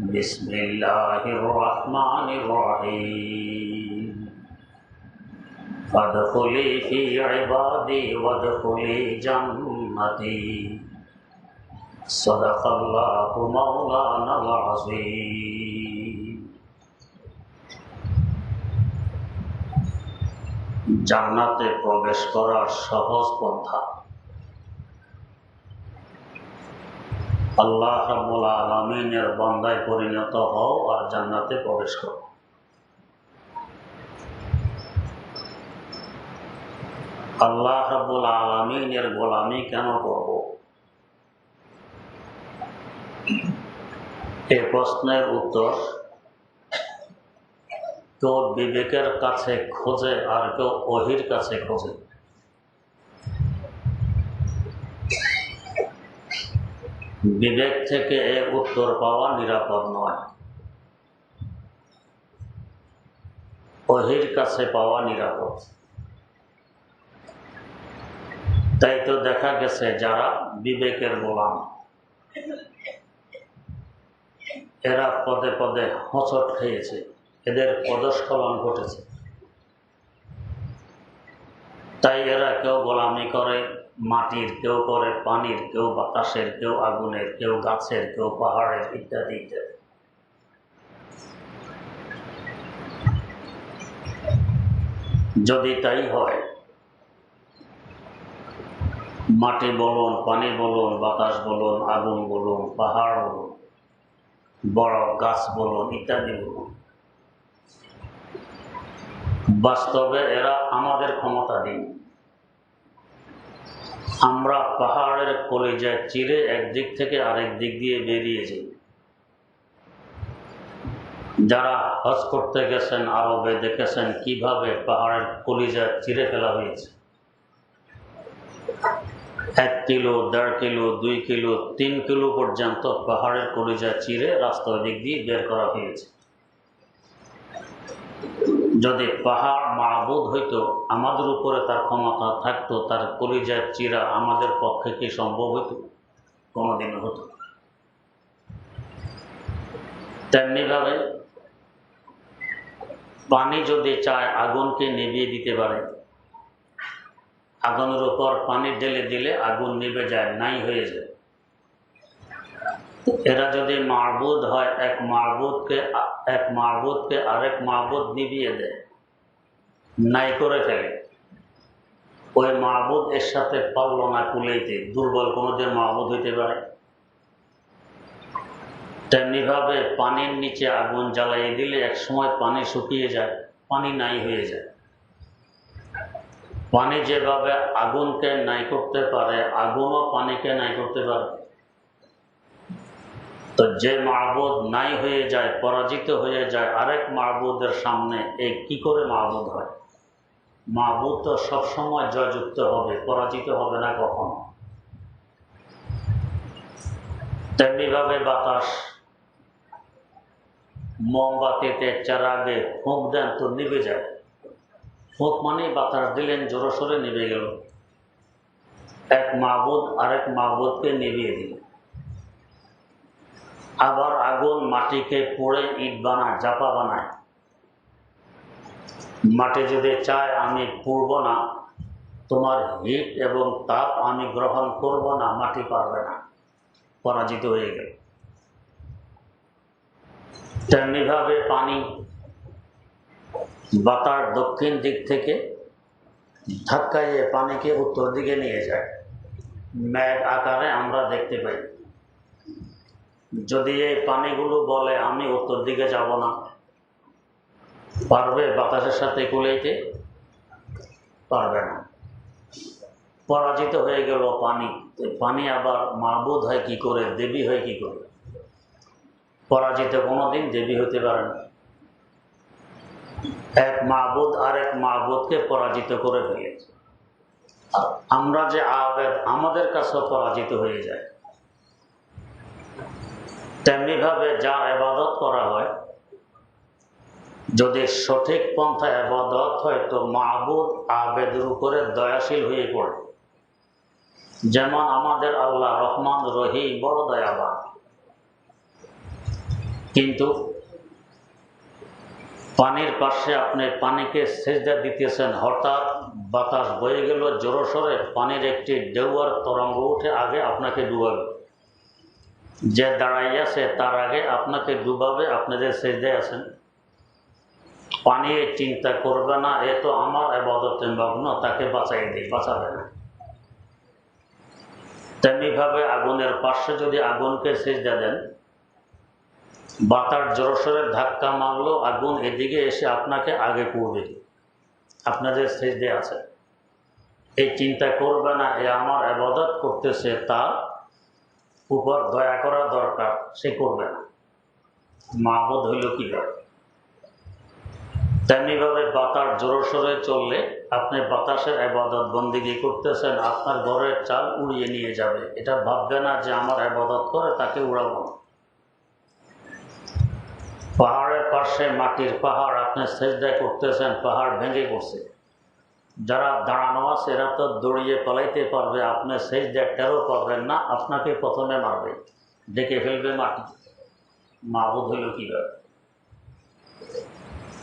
بسم الله الرحمن الرحيم فادخلي في عبادي وادخلي جنتي صدق الله مولانا العظيم জান্নাতে প্রবেশ করার সহজ পন্থা আল্লাহ রাব্বুল আলামিনের বান্দায় পরিণত হও আর জান্নাতে প্রবেশ করো। আল্লাহ রাব্বুল আলামিনের গোলামি কেন করব? এ প্রশ্নের উত্তর কেউ বিবেকের কাছে খোঁজে আর কেউ অহির কাছে খোঁজে। বিবেক থেকে এ উত্তর পাওয়া নিরাপদ নয়। অহির কাছে পাওয়া নিরাপদ। তাই তো দেখা গেছে যারা বিবেকের গোলাম। এরা পদে পদে হচট খেয়েছে। এদের পদস্খলন ঘটেছে। তাই এরা কেউ গোলামি করে মাটির কেউ করে পানির, কেউ বাতাসের, কেউ আগুনের, কেউ গাছের, কেউ পাহাড়ের ইত্যাদি ইত্যাদি। যদি তাই হয়, মাটি বলুন, পানি বলুন, বাতাস বলুন, আগুন বলুন, পাহাড় বলুন, বড় গাছ বলুন, ইত্যাদি বলুন। বাস্তবে এরা আমাদের ক্ষমতা দিন। আমরা পাহাড়ের কলিজায় চিরে একদিক থেকে আরেক দিক দিয়ে বেরিয়ে যাই। যারা হজ করতে গেছেন, আরবে দেখেছেন কীভাবে পাহাড়ের কলিজা চিরে ফেলা হয়েছে। এক কিলো, দেড় কিলো, দুই কিলো, তিন কিলো পর্যন্ত পাহাড়ের কলিজা চিরে রাস্তার দিক দিয়ে বের করা হয়েছে। যদি পাহাড় মাহবুদ হইতো, আমাদের উপরে তার ক্ষমতা থাকতো, তার কলিজার চিরা আমাদের পক্ষে কি সম্ভব হইতো? কোনোদিন হতো তেমনিভাবে পানি যদি চায়, আগুনকে নিভিয়ে দিতে পারে। আগুনের উপর পানি ঢেলে দিলে আগুন নিভে যায়, নাই হয়ে যায়। এরা যদি মারবুদ হয়, এক মারবুদকে এক মারবুদকে আরেক মারবুদ নিবিয়ে দেয়, নাই করে ফেলে। ওই মাহবুদ এর সাথে পারল না কুলাইতে, দুর্বল কোনোদিন মাহবুদ হইতে পারে। তেমনিভাবে পানির নিচে আগুন জ্বালিয়ে দিলে এক সময় পানি শুকিয়ে যায়, পানি নাই হয়ে যায়। পানি যেভাবে আগুনকে নাই করতে পারে, আগুনও পানিকে নাই করতে পারে। তো যে মাহবুদ নাই হয়ে যায়, পরাজিত হয়ে যায়, আরেক মাহবুদের সামনে এই কি করে মাহবুদ হয়? মাহবুদ তো সবসময় জয়যুক্ত হবে, পরাজিত হবে না কখনো। তেমনিভাবে বাতাস, মোমবাতিতে চারাগে ফুঁক দেন তো নিভে যায়। ফুক মানে বাতাস দিলেন জোরে সোরে নিভে গেল। এক মাহবুদ আরেক মাহবুদকে নিভিয়ে দিল। আবার আগুন মাটিকে পুড়ে ইট বানায়, জাপা বানায়। মাটি যদি চায়, আমি পুড়ব না। তোমার হিট এবং তাপ আমি গ্রহণ করব না, মাটি পারবে না। পরাজিত হয়ে গেল। তেমনিভাবে পানি বাতার দক্ষিণ দিক থেকে ধাক্কাইয়ে পানিকে উত্তর দিকে নিয়ে যায়। ম্যাগ আকারে আমরা দেখতে পাই। যদি এই পানিগুলো বলে, আমি উত্তর দিকে যাব না। পারবে বাতাসের সাথে কুলাইতে? পারবে না। পরাজিত হয়ে গেল পানি। পানি আবার মাহবুদ হয় কি করে, দেবী হয় কি করে? পরাজিত কোনোদিন দেবী হতে পারে না। এক মাহবুদ আর এক মাহবুদকে পরাজিত করে ফেলেছে। আমরা যে আবেদ, আমাদের কাছেও পরাজিত হয়ে যায়। তেমনিভাবে যা আবাদত করা হয়, যদি সঠিক পন্থা আবাদত হয়, তো মাহবুদ আবেদের উপরে দয়াশীল হয়ে পড়ে। যেমন আমাদের আল্লাহ রহমান রহিম, বড় দয়াবান। কিন্তু পানির পাশে আপনি পানিকে সেজদা দিতেছেন, হঠাৎ বাতাস বয়ে গেল, জোরসরে পানির একটি ডেউয়ার তরঙ্গ উঠে আগে আপনাকে ডুবাবে। যে দাঁড়াইয়াছে তার আগে আপনাকে ডুবাবে আপনাদের সেজদায় আছেন, পানি চিন্তা করবে না, এ তো আমার আবাদতে মগ্ন, তাকে বাঁচাই দিই, বাঁচাবে না। তেমনিভাবে আগুনের পাশে যদি আগুনকে সেজদা দেন বাতার জোরসরে ধাক্কা মারলো, আগুন এদিকে এসে আপনাকে আগে পড়বে। আপনাদের সেজদে আছে এই চিন্তা করবে না, এ আমার আবাদত করতেছে তার উপর দয়া করা দরকার, সে করবে না। মাহবুদ হইল কীভাবে তেমনিভাবে বাতার জোরসরে চললে আপনি বাতাসের আবাদত বন্দিগি করতেছেন, আপনার ঘরের চাল উড়িয়ে নিয়ে যাবে। এটা ভাববে না যে আমার আবাদত করে তাকে উড়াবো। না পাহাড়ের পাশে মাটির পাহাড়, আপনি সেজদায় করতেছেন, পাহাড় ভেঙে পড়ছে। যারা দাঁড়ানো আছে, এরা তো দৌড়িয়ে পালাইতে পারবে, আপনি সেজদায় টেরো পারবেন না, আপনাকে প্রথমে মারবে। ডেকে ফেলবে মাটি। মাহবুদ হইল কীভাবে?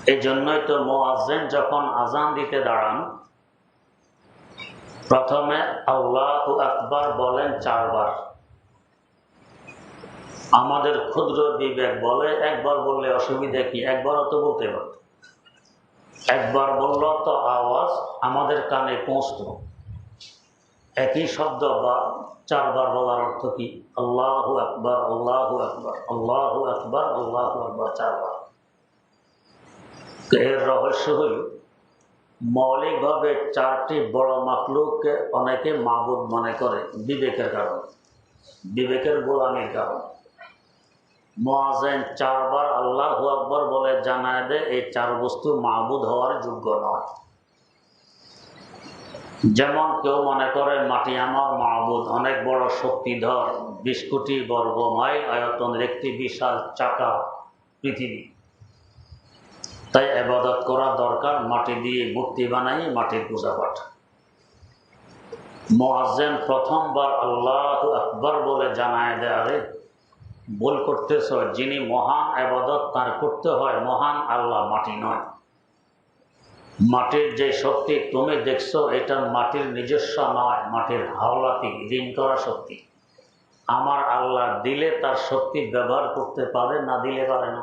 এই জন্যই তো মোয়াজেন যখন আজান দিতে দাঁড়ান, প্রথমে আল্লাহ আকবার বলেন চারবার। আমাদের ক্ষুদ্র বিবেক বলে, একবার বললে অসুবিধা কি? একবারও তো বলতে পারত। একবার বলল, তো আওয়াজ আমাদের কানে পৌঁছত। একই শব্দ বা চারবার বলার অর্থ কি? আল্লাহ আকবর আল্লাহ আকবর আল্লাহ আকবর আল্লাহ আকবর, চারবার। এর রহস্য হল, মৌলিকভাবে চারটি বড় মাকলুককে অনেকে মাবুদ মনে করে, বিবেকের কারণে। বিবেকের গোলামির কারণে। মোয়াজেন চারবার আল্লাহ আকবর বলে জানায় দেয় এই চার বস্তু মাহবুদ হওয়ার যোগ্য নয়। যেমন কেউ মনে করে, মাটি আমার মাহবুদ অনেক বড় শক্তিধর, বিশ কোটি বর্গ মাইল আয়তনের একটি বিশাল চাকা পৃথিবী। তাই আবাদত করা দরকার, মাটি দিয়ে মূর্তি বানাই, মাটির পূজা পাঠ। মোয়াজেন প্রথমবার আল্লাহ আকবর বলে জানায় দেয় আরে ভুল করতেছ, যিনি মহান আবাদত তার করতে হয়, মহান আল্লাহ মাটি নয়। মাটির যে শক্তি তুমি দেখছ, এটা মাটির নিজস্ব নয়, মাটির হাওলাতি ঋণ করা শক্তি। আমার আল্লাহ দিলে তার শক্তি ব্যবহার করতে পারে, না দিলে পারে না।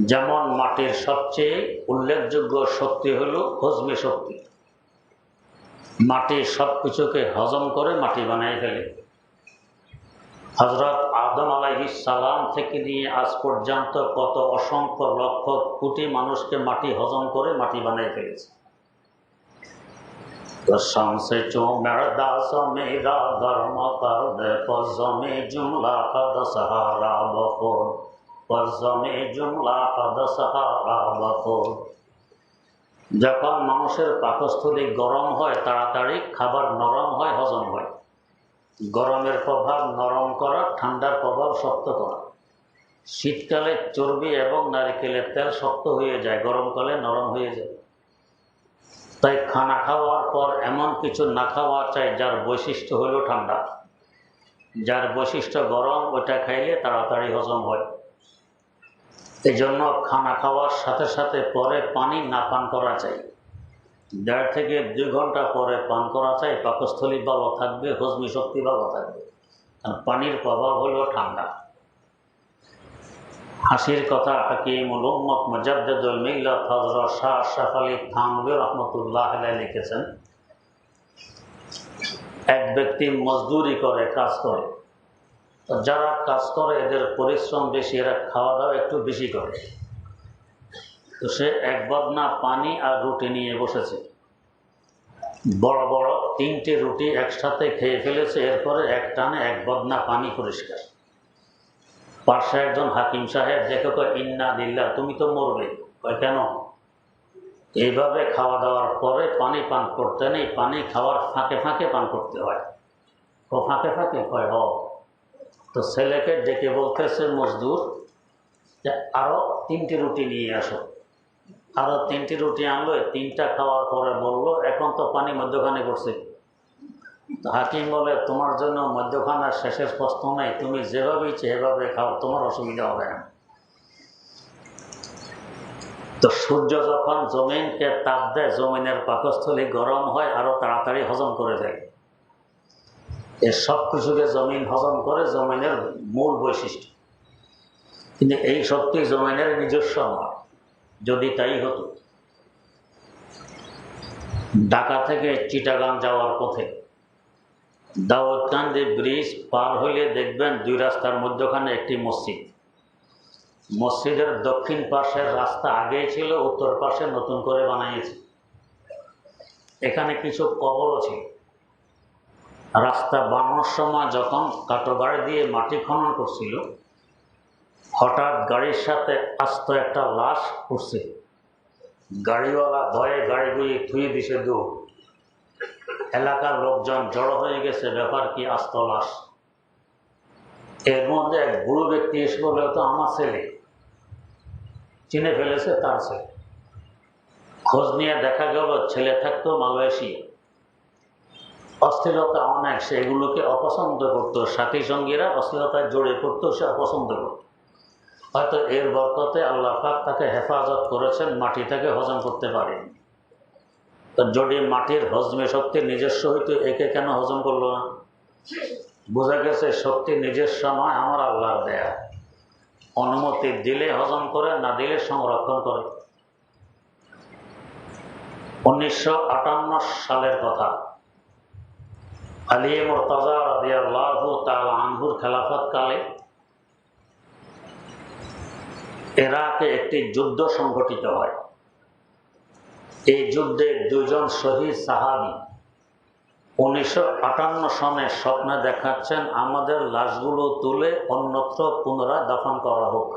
যেমন মাটির সবচেয়ে উল্লেখযোগ্য শক্তি হলো হজমি শক্তি। মাটি সব কিছুকে হজম করে মাটি বানিয়ে ফেলে। হজরত আদম আলাইহিস সালাম থেকে নিয়ে আজ পর্যন্ত কত অসংখ্য লক্ষ কোটি মানুষকে মাটি হজম করে মাটি বানিয়ে ফেলেছে कसम से चो मेरा मेरा धर्म कर दे पजमे जुमला कद सहारा बकोर पजमे जुमला कद सहारा बकोर যখন মানুষের পাকস্থলী গরম হয় তাড়াতাড়ি খাবার নরম হয় হজম হয় গরমের প্রভাব, নরম করা, ঠান্ডার প্রভাব শক্ত করা। শীতকালে চর্বি এবং নারিকেলের তেল শক্ত হয়ে যায়, গরমকালে নরম হয়ে যায়। তাই খানা খাওয়ার পর এমন কিছু না খাওয়া চাই যার বৈশিষ্ট্য হলো ঠান্ডা। যার বৈশিষ্ট্য গরম ওটা খাইলে তাড়াতাড়ি হজম হয়। এই জন্য খানা খাওয়ার সাথে সাথে পরে পানি না পান করা চাই। দেড় থেকে দুই ঘণ্টা পরে পান করা চাই, পাকস্থলী ভালো থাকবে, হজমি শক্তি ভালো থাকবে। আর পানির প্রভাব হলো ঠান্ডা। হাসির কথা হাকিমুল উম্মত মুজাদ্দুল মিল্লাত হযরত শাহ আশরাফ আলী থানভী রহমতুল্লাহ লিখেছেন, এক ব্যক্তি মজদুরি করে, কাজ করে। যারা কাজ করে, এদের পরিশ্রম বেশি, এরা খাওয়া দাওয়া একটু বেশি করে। তো সে এক বদনা পানি আর রুটি নিয়ে বসেছে। বড় বড় তিনটে রুটি একসাথে খেয়ে ফেলেছে, এরপরে এক টানে এক বদনা পানি পরিষ্কার। পাশে একজন হাকিম সাহেব দেখে কয়, ইন্না দিল্লা তুমি তো মরবে কয়, কেন? এইভাবে খাওয়া দাওয়ার পরে পানি পান করতে নেই, পানি খাওয়ার ফাঁকে ফাঁকে পান করতে হয়। ও ফাঁকে ফাঁকে কয়, হ। তো ছেলেকে ডেকে বলতেছে মজদুর, যে আরও তিনটি রুটি নিয়ে আসো। আরও তিনটি রুটি আনলো, তিনটা খাওয়ার পরে বলল, এখন তো পানি মধ্যখানে করছে হাকিম বলে, তোমার জন্য মধ্যখানার শেষের প্রশ্ন নেই, তুমি যেভাবে এভাবে খাও, তোমার অসুবিধা হবে না। তো সূর্য যখন জমিনকে তাপ দেয়, জমিনের পাকস্থলী গরম হয়, আরও তাড়াতাড়ি হজম করে দেয়। এ সব কিছুকে জমিন হজম করে জমিনের মূল বৈশিষ্ট্য। কিন্তু এই শক্তি জমিনের নিজস্ব নয়। যদি তাই হতো, ঢাকা থেকে চিটাগাং যাওয়ার পথে দাউদকান্দি ব্রিজ পার হইলে দেখবেন দুই রাস্তার মধ্যখানে একটি মসজিদ। মসজিদের দক্ষিণ পাশের রাস্তা আগেই ছিল, উত্তর পাশে নতুন করে বানিয়েছে এখানে কিছু কবরও ছিল। রাস্তা বানানোর সময় যখন কাটো গাড়ি দিয়ে মাটি খনন করছিল হঠাৎ গাড়ির সাথে আস্ত একটা লাশ উঠছে গাড়িওয়ালা ভয়ে গাড়িগুলি থুয়ে দিছে দূর এলাকার লোকজন জড়ো হয়ে গেছে, ব্যাপার কি আস্ত লাশ? এর মধ্যে এক বুড়ো ব্যক্তি এসে বলে তো আমার ছেলে। চিনে ফেলেছে তার ছেলে। খোঁজ নিয়ে দেখা গেল, ছেলে থাকতো মালয়েশিয়া অস্থিরতা অনেক, সে এগুলোকে অপছন্দ করতো। সাথী সঙ্গীরা অস্থিরতায় জড়িয়ে পড়তো, সে অপছন্দ করত। হয়তো এর বরকতে আল্লাহ পাক তাকে হেফাজত করেছেন মাটি থেকে হজম করতে পারেনি। যদি মাটির হজমে শক্তি নিজস্ব হইতো, একে কেন হজম করল না? বোঝা গেছে শক্তি নিজস্ব নয়, আমার আল্লাহর দেয়া। অনুমতি দিলে হজম করে, না দিলে সংরক্ষণ করে। উনিশশো আটান্ন সালের কথা। আলী মোরতাজা রাদিয়াল্লাহ তাল আনহুর খেলাফত কালে ইরাকে একটি যুদ্ধ সংঘটিত হয়। এই যুদ্ধে দুজন শহীদ সাহাবি উনিশশো আটান্ন সনে স্বপ্নে দেখাচ্ছেন, আমাদের লাশগুলো তুলে অন্যত্র পুনরায় দাফন করা হোক।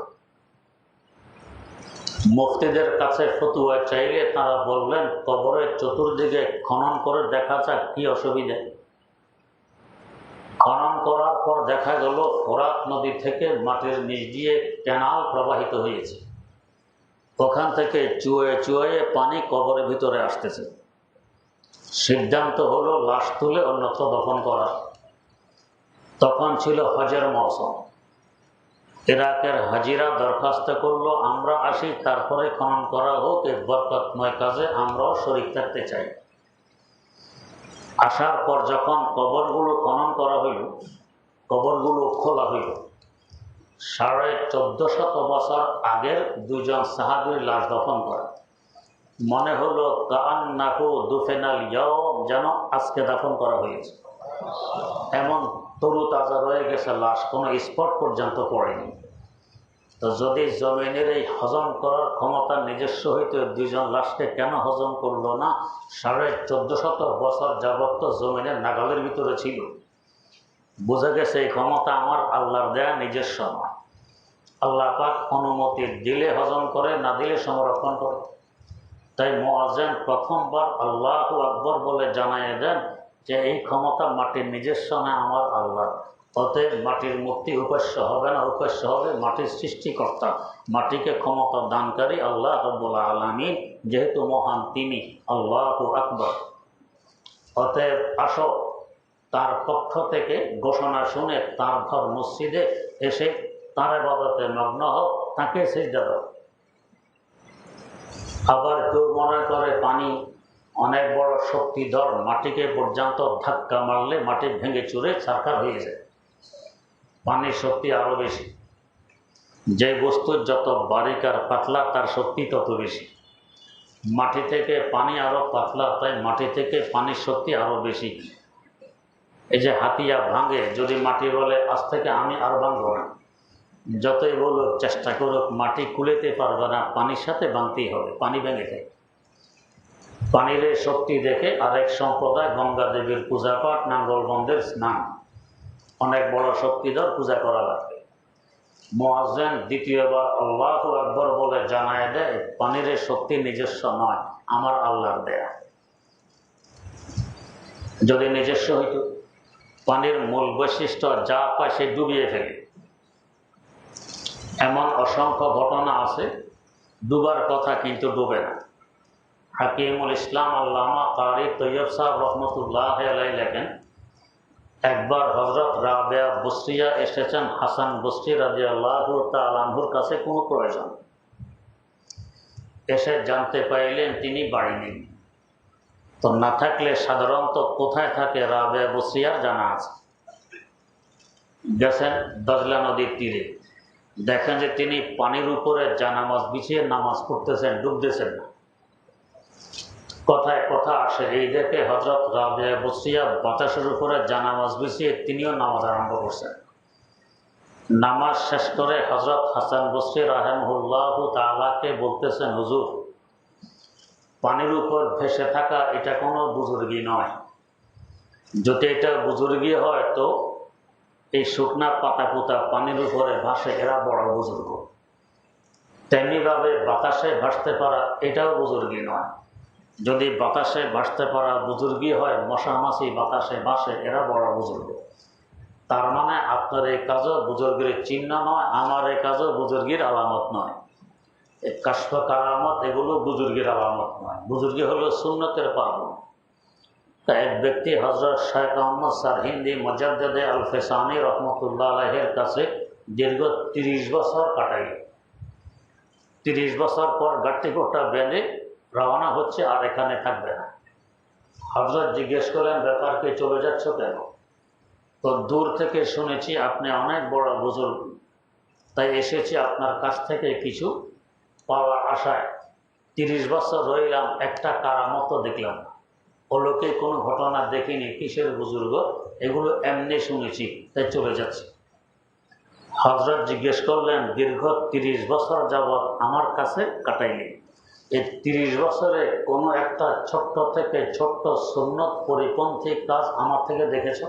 মুফতিদের কাছে ফতুয়া চাইলে তারা বললেন, কবরের চতুর্দিকে খনন করে দেখা যাক কি অসুবিধা। করার পর দেখা গেল, ফোরাত নদী থেকে মাটির নিচ দিয়ে ক্যানাল প্রবাহিত হয়েছে। ওখান থেকে চুয়ে চুয়ে পানি কবরের ভিতরে আসতেছে। সিদ্ধান্ত হলো লাশ তুলে অন্যত্র দফন করা। তখন ছিল হজের মৌসুম। ইরাকের হাজিরা দরখাস্ত করল, আমরা আসি, তারপরে খনন করা হোক এই বরকতময় কাজে আমরাও শরিক থাকতে চাই। আসার পর যখন কবরগুলো খনন করা হইল কবরগুলো খোলা হইল। সাড়ে চোদ্দ শত বছর আগের দুজন সাহাবির লাশ দফন করা। মনে হলো কান নাকু দুফেনাল যেন আজকে দাফন করা হয়েছে। এমন তরু তাজা রয়ে গেছে লাশ, কোনো স্পট পর্যন্ত পড়েনি। তো যদি জমিনের এই হজম করার ক্ষমতা নিজস্ব হইতো দুইজন লাশকে কেন হজম করল না? সাড়ে চোদ্দ শত বছর যাবত তো জমিনের নাগালের ভিতরে ছিল। বোঝা গেছে এই ক্ষমতা আমার, আল্লাহর দেয়া নিজস্ব নয়। আল্লাহ পাক অনুমতি দিলে হজম করে, না দিলে সংরক্ষণ করে। তাই মোয়াজেন প্রথমবার আল্লাহ আকবর বলে জানাই দেন যে এই ক্ষমতা মাটির নিজস্ব না আমার আল্লাহ অতএব মাটির মূর্তি উপাস্য হবে না, উপাস্য হবে মাটির সৃষ্টিকর্তা। মাটিকে ক্ষমতা দানকারী আল্লাহ রব্বুল আলমী যেহেতু মহান তিনি, আল্লাহ আকবর। অতএব আসো তার পক্ষ থেকে ঘোষণা শুনে তার ঘর মসজিদে এসে তার বাবাতে মগ্ন হোক, তাকে সেজদা দাও। আবার কেউ মনে করে পানি অনেক বড় শক্তি শক্তিধর মাটিকে পর্যন্ত ধাক্কা মারলে মাটি ভেঙে চুরে ছারখার হয়ে যায়। পানির শক্তি আরও বেশি। যে বস্তুর যত বারিক আর পাতলা, তার শক্তি তত বেশি। মাটি থেকে পানি আরও পাতলা, তাই মাটি থেকে পানির শক্তি আরও বেশি। এই যে হাতিয়া ভাঙে, যদি মাটি বলে, আজ থেকে আমি আর ভাঙবো না। যতই বলুক, চেষ্টা করুক, মাটি কুলেতে পারবে না, পানির সাথে ভাঙতেই হবে, পানি ভেঙে যায়। পানির শক্তি দেখে আরেক সম্প্রদায় গঙ্গা দেবীর পূজা পাঠ নাঙ্গলবন্দের স্নান। অনেক বড় শক্তিধর পূজা করা লাগবে। মোয়াজেন দ্বিতীয়বার আল্লাহ আকবর বলে জানায় দেয়, পানির শক্তি নিজস্ব নয়, আমার আল্লাহর দেয়া। যদি নিজস্ব হইত পানির মূল বৈশিষ্ট্য যা পায় সে ডুবিয়ে ফেলে। এমন অসংখ্য ঘটনা আছে, ডুবার কথা কিন্তু ডুবে না। হাকিমুল ইসলাম আল্লামা কারি তৈয়ব সাহেব রহমতুল্লাহ আলাই লেখেন, একবার হজরত রাবেয়া বসরিয়া এসেছেন হাসান বসরি রাজি আল্লাহ তালাহুর কাছে কোনো প্রয়োজন। এসে জানতে পাইলেন তিনি বাড়ি নেই। তো না থাকলে সাধারণত কোথায় থাকে রাবেয়া বসরিয়ার জানা আছে? গেছেন দজলা নদীর তীরে। দেখেন যে তিনি পানির উপরে জানামাজ বিছিয়ে নামাজ পড়তেছেন, ডুবতেছেন না। কথায় কথা আসে, এই দেখে হজরত রাবিয়া বসিয়া বাতাসের উপরে জানামাজ বিছিয়ে তিনিও নামাজ আরম্ভ করছেন। নামাজ শেষ করে হজরত হাসান বসরি রাহেমহুল্লাহ তালাকে বলতেছেন, হুজুর পানির উপর ভেসে থাকা এটা কোনো বুজুর্গি নয়। যদি এটা বুজুর্গি হয় তো এই শুকনা পাতা পুতা পানির উপরে ভাসে, এরা বড় বুজুর্গ। তেমনিভাবে বাতাসে ভাসতে পারা এটাও বুজুর্গি নয়। যদি বাতাসে ভাসতে পারা বুজুর্গি হয়, মশামাছি বাতাসে ভাসে, এরা বড় বুজুর্গ। তার মানে আপনার এই কাজও বুজুর্গের চিহ্ন নয়, আমার এই কাজও বুজুর্গির আলামত নয়। কাশ্প কারামত এগুলো বুজুর্গের আলামত নয়। বুজুর্গি হলো সুন্নতের পার্বণ তা এক ব্যক্তি হজরত শাহ মোহাম্মদ সারহিন্দি মজাদ্দে আল ফেসানি রহমতুল্লাহ আলহের কাছে দীর্ঘ তিরিশ বছর কাটাইল। তিরিশ বছর পর গাট্টি কোটা বেঁধে রওনা হচ্ছে আর এখানে থাকবে না। হজরত জিজ্ঞেস করেন ব্যাপারকে চলে যাচ্ছ কেন? তো দূর থেকে শুনেছি আপনি অনেক বড় বুজুর্গ। তাই এসেছি আপনার কাছ থেকে কিছু পাওয়ার আশায় তিরিশ বছর রইলাম, একটা কারামতো দেখলাম। অলৌকিক কোনো ঘটনা দেখিনি, কিসের বুজুর্গ? এগুলো এমনি শুনেছি, তাই চলে যাচ্ছে। হজরত জিজ্ঞেস করলেন, দীর্ঘ তিরিশ বছর যাবৎ আমার কাছে কাটাইলেন এই তিরিশ বছরে কোনো একটা ছোট্ট থেকে ছোট্ট সুন্নত পরিপন্থী কাজ আমার থেকে দেখেছ?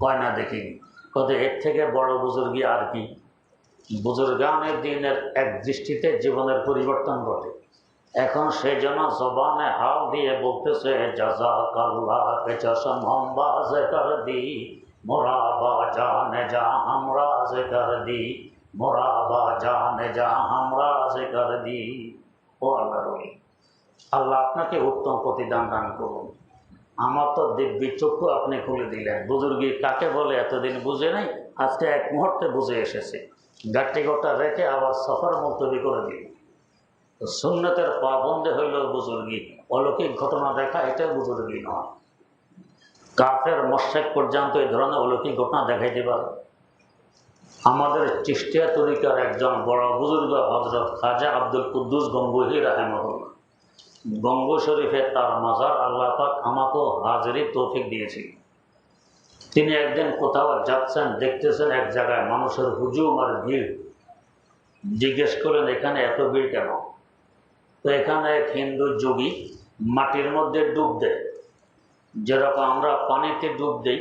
কয় না দেখিনি। কত এর থেকে বড় বুজুর্গি আর কি? বুজুর্গানের দিনের এক দৃষ্টিতে জীবনের পরিবর্তন ঘটে। এখন সে যেন জবানে হাল দিয়ে বলতেছে মোরাবা জানে যা কর দি ও আল্লাহ আল্লাহ আপনাকে উত্তম প্রতিদান দান করুন। আমার তো দিব্যি চক্ষু আপনি খুলে দিলেন। বুজুর্গি কাকে বলে এতদিন বুঝে নাই? আজকে এক মুহূর্তে বুঝে এসেছে। গাট্টি গোটা রেখে আবার সফর মুলতবি করে দিল। সুন্নতের পাবন্দে হইল বুজুর্গি। অলৌকিক ঘটনা দেখা এটা বুজুর্গি নয়। কাফের, মশেক পর্যন্ত এই ধরনের অলৌকিক ঘটনা দেখাইতে পারে আমাদের চিষ্টিয়া তরিকার একজন বড় বুজুর্গ হজরত খাজা আব্দুল কুদ্দুস গঙ্গুহি রাহেমহল্লা গঙ্গু শরীফে তার মাজার আল্লাহ পাক আমাকেও হাজারি তৌফিক দিয়েছিল তিনি একদিন কোথাও যাচ্ছেন, দেখতেছেন এক জায়গায় মানুষের হুজুম আর ভিড়। জিজ্ঞেস করেন এখানে এত ভিড় কেন? তো এখানে এক হিন্দু যোগী মাটির মধ্যে ডুব দেয়। যেরকম আমরা পানিতে ডুব দিই,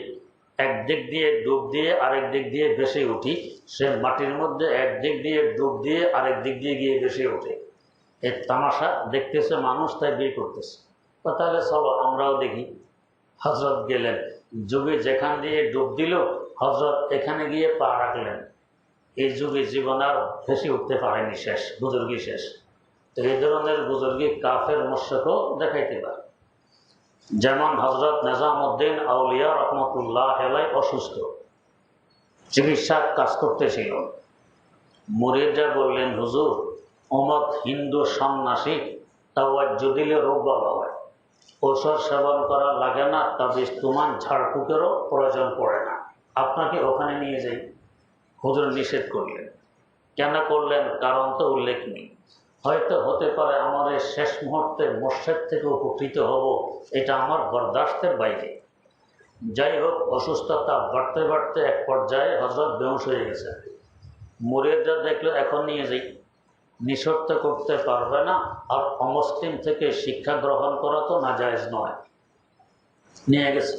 এক দিক দিয়ে ডুব দিয়ে আরেক দিক দিয়ে ভেসে উঠি, সে মাটির মধ্যে এক দিক দিয়ে ডুব দিয়ে আরেক দিক দিয়ে গিয়ে ভেসে ওঠে। এর তামাশা দেখতেছে মানুষ, তাই বিয়ে করতেছে। তাহলে চলো আমরাও দেখি। হজরত গেলেন। যুগে যেখান দিয়ে ডুব দিল হজরত এখানে গিয়ে পা রাখলেন। এই যুগে জীবন আর ভেসে উঠতে পারেনি শেষ বুজুর্গি শেষ। তো এই ধরনের বুজুর্গি কাফের মোর্শেকও দেখাইতে পারে। যেমন হজরত নিজামুদ্দিন আউলিয়া রহমতুল্লাহ হেলাই অসুস্থ, চিকিৎসা কাজ করতেছিল মুরিদরা বললেন, হুজুর অমত হিন্দু সন্ন্যাসী তাওয়াজ্জু দিলে রোগ ভালো হয়। ঔষধ সেবন করা লাগে না তাবিজ তুমান ঝাড়ফুকেরও প্রয়োজন পড়ে না। আপনাকে ওখানে নিয়ে যাই। হুজুর নিষেধ করলেন। কেন করলেন? কারণ তো উল্লেখ নেই। হয়তো হতে পারে আমাদের শেষ মুহূর্তে মোর্শেদ থেকে উপকৃত হব, এটা আমার বরদাস্তের বাইরে। যাই হোক, অসুস্থতা বাড়তে বাড়তে এক পর্যায়ে হজরত বেউস হয়ে গেছে। মুরিদরা দেখল, এখন নিয়ে যাই। নিঃশর্ত করতে পারবে না। আর অমুসলিম থেকে শিক্ষা গ্রহণ করা তো নাজায়জ নয়। নিয়ে গেছে।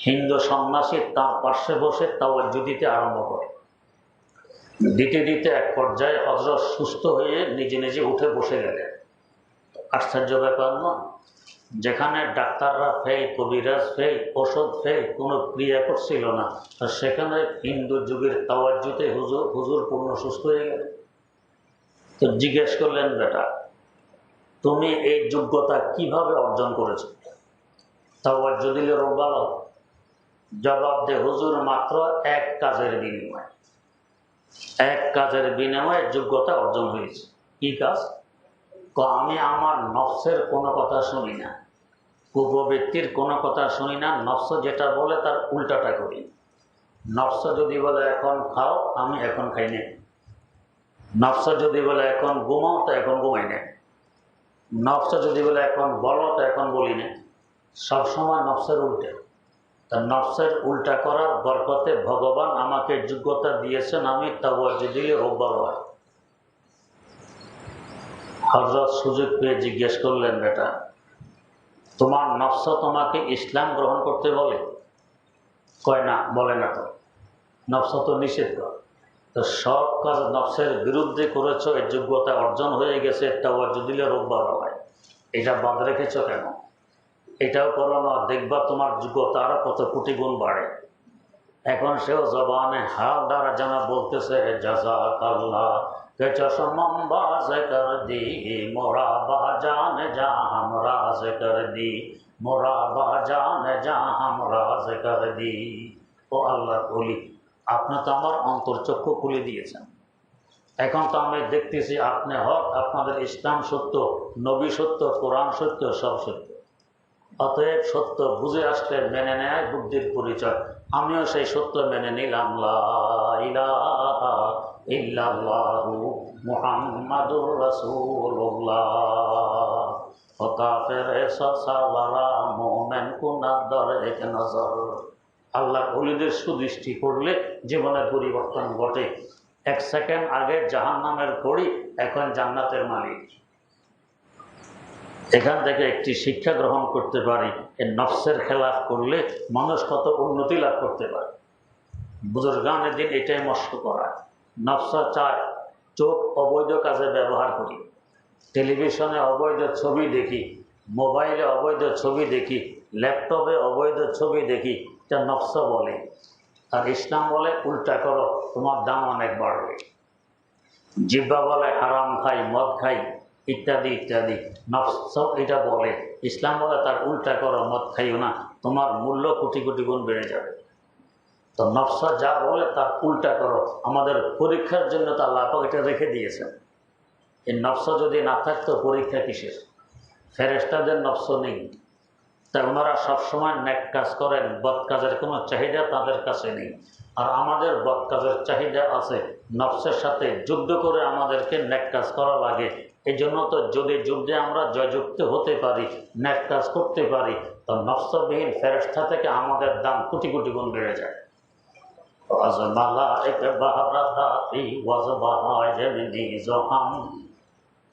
হিন্দু সন্ন্যাসী তার পার্শ্বে বসে তাওয়াজ্জু দিতে আরম্ভ করে। দিতে দিতে এক পর্যায়ে হজরত সুস্থ হয়ে নিজে নিজে উঠে বসে গেলেন। আশ্চর্য ব্যাপার নয়, যেখানে ডাক্তাররা ফেল কবিরাজ ফেল ওষুধ ফেল কোনো ক্রিয়া করছিল না সেখানে হিন্দু যুগের তাওয়াজ্জুতে হুজুর হুজুর পূর্ণ সুস্থ হয়ে গেল তো জিজ্ঞেস করলেন, বেটা, তুমি এই যোগ্যতা কীভাবে অর্জন করেছ? তাওয়াজ্জু দিলে রোগ ভালো। জবাব দে হুজুর, মাত্র এক কাজের বিনিময়। এক কাজের বিনিময়ে যোগ্যতা অর্জন হয়েছে। কি কাজ? আমি আমার নফসের কোনো কথা শুনি না। পূর্ববৃত্তির কোনো কথা শুনি না। নফস যেটা বলে তার উল্টাটা করি। নফস যদি বলে, এখন খাও, আমি এখন খাই না নফস যদি বলে এখন ঘুমাও, তো এখন ঘুমাই না নফস যদি বলে এখন বলো, তো এখন বলি না সবসময় নফসের উল্টে। তা নফসের উল্টা করার বরকতে ভগবান আমাকে যোগ্যতা দিয়েছেন আমি তাওয়াজ্জু দিলে রোগ ভালো হয়। হজরত সুযোগ পেয়ে জিজ্ঞেস করলেন, বেটা, তোমার নফস তোমাকে ইসলাম গ্রহণ করতে বলে? কয় না, বলে না তো। নফস তো নিষেধ কর তো সব কাজ নফসের বিরুদ্ধে করেছ, এর যোগ্যতা অর্জন হয়ে গেছে তাওয়াজ্জু দিলে রোগ ভালো হয়। এটা বাদ রেখেছ কেন? এটাও করো না, দেখবা তোমার যোগ্যতা আরও কত কোটি গুণ বাড়ে। এখন সেও জবানে হাল দ্বারা জানা বলতেছে দি বাজান যা দি বাজান যা হাম রাজ কর দি। ও আল্লাহ বলি আপনি তো আমার অন্তর্চক্ষু খুলে দিয়েছেন। এখন তো আমি দেখতেছি আপনি হক, আপনাদের ইসলাম সত্য, নবী সত্য, কোরআন সত্য, সব সত্য। অতএব সত্য বুঝে আসলে মেনে নেয় বুদ্ধির পরিচয়। আমিও সেই সত্য মেনে নিলাম। মুহাম্মাদুর নজর। আল্লাহ ওলিদের সুদৃষ্টি করলে জীবনের পরিবর্তন ঘটে। এক সেকেন্ড আগে জাহান্নামের ঘড়ি, এখন জান্নাতের মালিক। এখান থেকে একটি শিক্ষা গ্রহণ করতে পারি এর নফসের খেলাফ করলে মানুষ কত উন্নতি লাভ করতে পারে। বুজুর্গানের দিন এটাই মস্ত করা নফসা চায় চোখ অবৈধ কাজে ব্যবহার করি। টেলিভিশনে অবৈধ ছবি দেখি, মোবাইলে অবৈধ ছবি দেখি, ল্যাপটপে অবৈধ ছবি দেখি এটা নফস বলে। আর ইসলাম বলে, উল্টা করো, তোমার দাম অনেক বাড়বে। জিব্বা বলে, হারাম খাই, মদ খাই, ইত্যাদি ইত্যাদি। নফস এটা বলে। ইসলাম বলে, তার উল্টা করো, মদ খাইও না, তোমার মূল্য কোটি কোটি গুণ বেড়ে যাবে। তো নফসা যা বলে, তার উল্টা করো। আমাদের পরীক্ষার জন্য তার লাভ এটা রেখে দিয়েছেন। এই নফস যদি না থাকতো, পরীক্ষা কিসের? ফেরেস্তাদের নফস নেই। তা ওনারা সবসময় ন্যাক কাজ করেন, বদ কাজের কোনো চাহিদা তাদের কাছে নেই। আর আমাদের বদ কাজের চাহিদা আছে নফসের সাথে যুদ্ধ করে আমাদেরকে ন্যাক কাজ করা লাগে। এই জন্য তো যদি যুদ্ধে আমরা জয়যুক্ত হতে পারি ন্যাক কাজ করতে পারি। তো নফসবিহীন ফেরস্তা থেকে আমাদের দাম কোটি কোটি গুণ বেড়ে যায়। আজমালা এক বাহারাতি ওয়াজবাহাজনি জহাম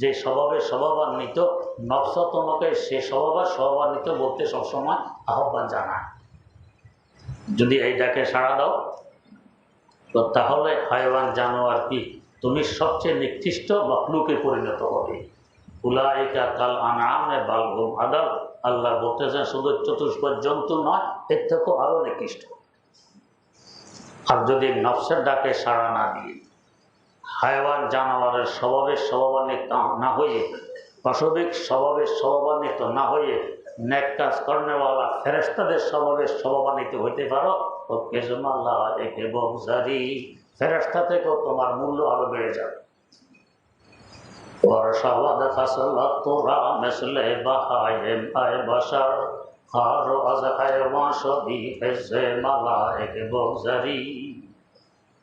যে স্বভাবে স্বভাবান্বিত নফস তোমাকে সে স্বভাবে স্বভাবান্বিত বলতে সবসময় আহ্বান জানায়। যদি এই ডাকে সাড়া দাও, তো তাহলে হায়ওয়ান জানোয়ার কি? তুমি সবচেয়ে নিকৃষ্ট মখলুকে পরিণত হবে। উলাইকা কাল আনামে বালগুম আদাল। আল্লাহ বলতেছেন, শুধু চতুষ্পদ জন্তু নয়, এর থেকেও আরও নিকৃষ্ট। আর যদি নফসের ডাকে সাড়া না দিয়ে হায়াবান জানাওয়ারের স্বভাবের স্বভাবান্বিত না হয়ে পাশবিক স্বভাবের স্বভাবান্বিত না হয়ে ন্যাক কাজ কর্মেওয়ালা ফেরেস্তাদের স্বভাবের স্বভাবান্বিত হইতে পারো? ও কেজমাল্লাহ একে বহুজারি ফেরেস্তা থেকেও তোমার মূল্য আরও বেড়ে যাবে।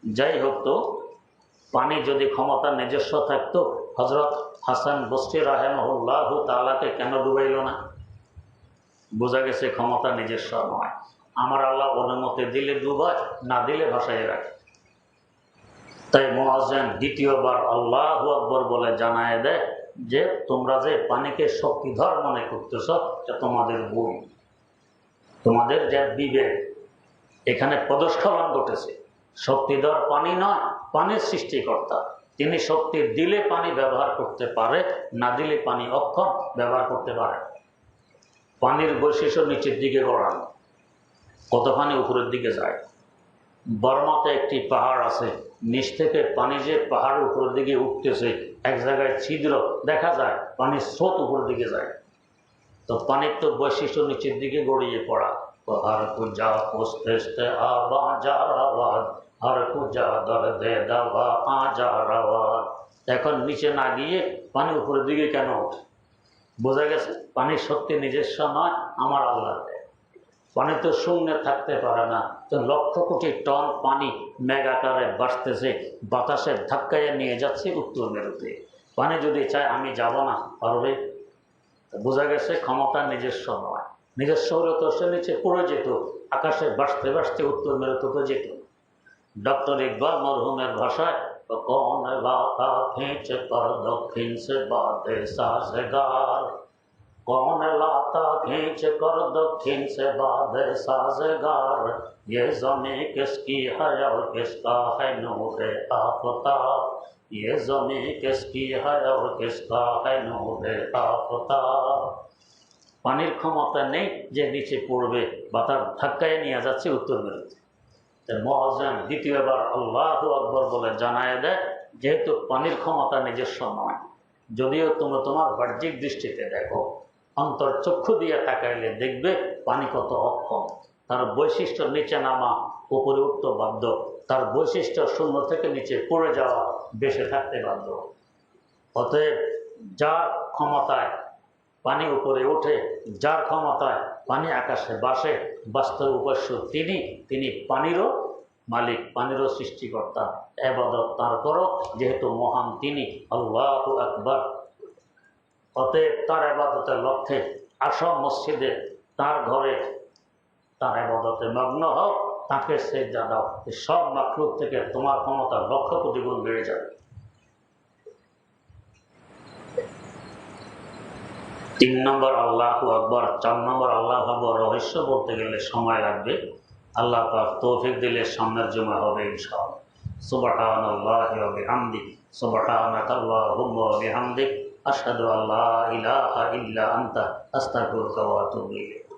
যাই হোক তো পানি যদি ক্ষমতা নিজস্ব থাকতো হজরত হাসান বস্তি রাহেমহুল্লাহ তালাকে কেন ডুবাইল না? বোঝা গেছে ক্ষমতা নিজস্ব নয়। আমার আল্লাহ অনুমতি দিলে ডুবায়, না দিলে ভাসাই রাখে। তাই মোয়াজেন দ্বিতীয়বার আল্লাহ আকবর বলে জানায় দেয় যে, তোমরা যে পানিকে শক্তিধর মনে করতেছ, এটা তোমাদের বই তোমাদের যে বিবেক, এখানে পদস্খলন ঘটেছে। শক্তিধর পানি নয়, পানির সৃষ্টিকর্তা। তিনি শক্তি দিলে পানি ব্যবহার করতে পারে, না দিলে পানি অক্ষম ব্যবহার করতে পারে। পানির বৈশিষ্ট্য নিচের দিকে গড়ানো, কত পানি উপরের দিকে যায়। বর্মাতে একটি পাহাড় আছে, নিচ থেকে পানি যে পাহাড়ের উপরের দিকে উঠতেছে, এক জায়গায় ছিদ্র দেখা যায়, পানির স্রোত উপরের দিকে যায়। তো পানির তো বৈশিষ্ট্য নিচের দিকে গড়িয়ে পড়া। তো হর হর কুজা দর দে দাবা আ যার আওয়াজ এখন নিচে না গিয়ে পানি উপরের দিকে কেন? বোঝা গেছে পানির সত্যি নিজস্ব নয়, আমার আল্লাহ পানি তো শূন্যে থাকতে পারে না। তো লক্ষ কোটি টন পানি মেঘাকারে বাড়তেছে, বাতাসের ধাক্কায় নিয়ে যাচ্ছে উত্তর মেরুতে। পানি যদি চায়, আমি যাব না, পারবে? বোঝা গেছে, ক্ষমতা নিজস্ব নয়। নিজস্ব হলে তো সে নিচে পড়ে যেত, আকাশে বাসতে বাসতে উত্তর মেরুতে তো যেত। ডক্টর ইকবাল মরহুমের ভাষায় कौन लाता खींच पर दक्षिण से बाधे साजगार कौन लाता खींच कर दक्षिण से बाधे साजगार ये जमी किसकी है और किसका है नूर आफता ये जमी किसकी है और किसका है नूर आफता পানির ক্ষমতা নেই যে নিচে পড়বে বাতাস ধাক্কায় নিয়ে যাচ্ছে উত্তর মেরুতে মহাজন দ্বিতীয়বার আল্লাহ আকবর বলে জানায় দেয়, যেহেতু পানির ক্ষমতা নিজস্ব নয়, যদিও তুমি তোমার বাহ্যিক দৃষ্টিতে দেখো, অন্তর চক্ষু দিয়ে তাকাইলে দেখবে পানি কত অক্ষম, তার বৈশিষ্ট্য নিচে নামা, উপরে উঠতে বাধ্য, তার বৈশিষ্ট্য শূন্য থেকে নিচে পড়ে যাওয়া বেশি থাকতে বাধ্য। অতএব যার ক্ষমতায় পানি উপরে ওঠে, যার ক্ষমতায় পানি আকাশে বাসে বাস্তব উপাস্য তিনি তিনি পানিরও মালিক, পানিরও সৃষ্টিকর্তা, এবাদত তার করো, যেহেতু মহান তিনি, আল্লাহ আকবর। অতএব তার এবাদতের লক্ষ্যে আসম মসজিদে, তার ঘরে তার এবাদতে মগ্ন হও, তাকে সে দাও সব মাকরুক থেকে তোমার ক্ষমতা লক্ষ কোটি গুণ বেড়ে যাবে। তিন নম্বর আল্লাহ আকবর, চার নম্বর আল্লাহ আকবর রহস্য বলতে গেলে সময় লাগবে। আল্লাহ পাক তৌফিক দিলে সামনের জমা হবে ইনশাআল্লাহ। সুবহান আল্লাহ বিহামদি সুবহানাক আল্লাহুম্মা বিহামদি আশহাদু আল্লা ইলাহা ইল্লা আনতা, আস্তাগফিরুকা ওয়া